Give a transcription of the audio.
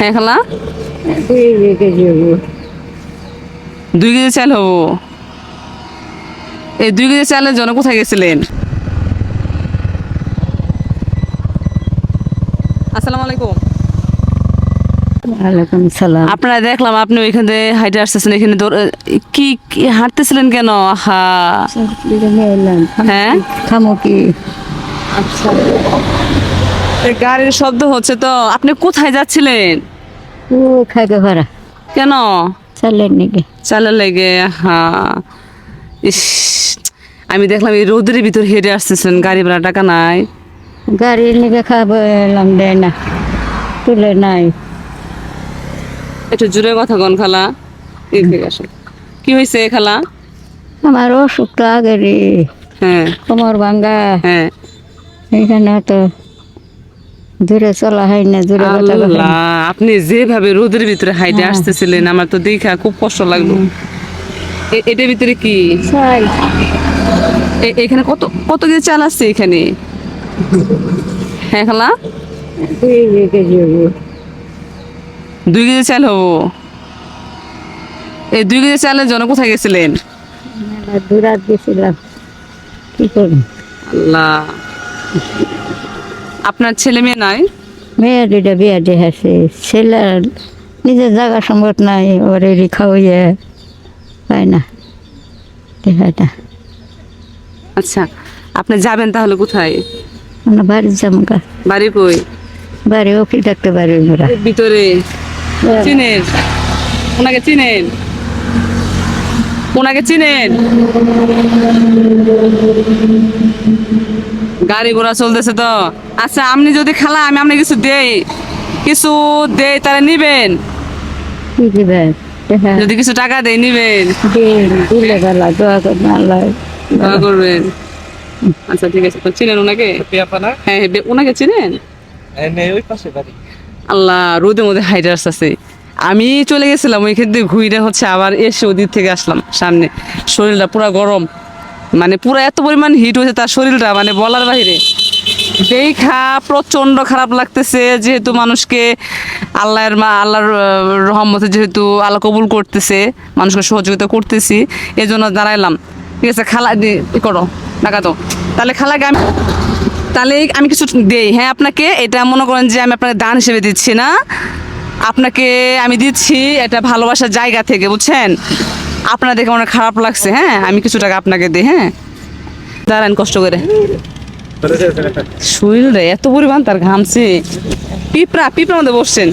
হ্যাঁ খালা? দুই কেজি চাল হব? এই দুই কেজি চালের জন্য কোথায় গেছিলেন? আসসালামু আলাইকুম। ওয়ালাইকুম সালাম। আপনারা দেখলাম আপনি ওইখান থেকে হাইটে আসতেছেন এখানে কি কি হাঁটতেছিলেন কেন? হা এলাম হ্যাঁ? খামো কি এই গাড়ির শব্দ হচ্ছে তো আপনি কোথায় যাচ্ছিলেন? ও খাইতে পারা কেন? চালের নাকি চালের লেগে হ্যাঁ ইস আমি দেখলাম এই রোদের ভিতর হেঁটে আসতেছেন গাড়ি ভাড়া টাকা নাই। গাড়ির নিকে খাব এলাম দেয় না তুলে নাই। একটু জোরে কথা কন খালা। কি হয়েছে খালা? আমার অসুখ তো আগেরই। হ্যাঁ। কোমর ভাঙ্গা। হ্যাঁ। এইখানে তো দূরে চলা হয় না দূরে। আল্লাহ আপনি যেভাবে রোদের ভিতরে হাইটে আসতেছিলেন আমার তো দেখা খুব কষ্ট লাগল। এটার ভিতরে কি? এখানে কত কত কেজি চাল আসছে এখানে? হ্যাঁ খালা? দুই কেজি চাল হব? এই দুই কেজি চালের জন্য কোথায় গেছিলেন? দূরাত গেছিলাম কি করি আল্লাহ। আপনার ছেলে মেয়ে নাই? মেয়ে দুইটা বিয়া দেখাছে ছেলে নিজের জায়গা সম্ভব নাই ওরে রেখা হইয়ে পায় না। দেখাটা আচ্ছা আপনি যাবেন তাহলে কোথায়? আমরা বাড়ির জামকা বাড়ি কই? বাড়ি উকিল থাকতে পারি ওরা। ভিতরে। চিনেন? ওনাকে চিনেন? ওনাকে চিনেন? গাড়ি ঘোড়া চলতেছে তো। আচ্ছা আপনি যদি খালা আমি আপনি কিছু দেই। কিছু দেই তারা নিবেন। যদি কিছু টাকা দেই নিবেন। দোয়া আল্লাহ দোয়া করবেন। আচ্ছা ঠিক আছে। তো চিনেন ওনাকে হ্যাঁ হ্যাঁ, ওনাকে চিনেন? ওই পাশে বাড়ি। আল্লাহ রোদের মধ্যে হাইটার্স আছে। আমি চলে গেছিলাম ওইখান থেকে ঘুরে হচ্ছে আবার এসে ওদিক থেকে আসলাম সামনে। শরীরটা পুরো গরম। মানে পুরো এত পরিমাণ হিট হয়েছে তার শরীরটা মানে বলার বাইরে। দেখা প্রচণ্ড খারাপ লাগতেছে, যেহেতু মানুষকে আল্লাহর মা, আল্লাহর রহমতে যেহেতু আল্লাহ কবুল করতেছে, মানুষকে সহযোগিতা করতেছি এই জন্য দাঁড়াইলাম। ঠিক আছে, খালা করো টাকা তো তাহলে খালাকে আমি তাহলে আমি কিছু দেই। হ্যাঁ আপনাকে এটা মনে করেন যে আমি আপনাকে দান হিসেবে দিচ্ছি না। আপনাকে আমি দিচ্ছি এটা ভালোবাসার জায়গা থেকে, বুঝছেন? আপনার দেখে অনেক খারাপ লাগছে হ্যাঁ? আমি কিছু টাকা আপনাকে দিই হ্যাঁ? দাঁড়ান কষ্ট করে। শরীর রে এত পরিমাণ তার ঘামছে। পিঁপড়া পিঁপড়ার মধ্যে বসছেন।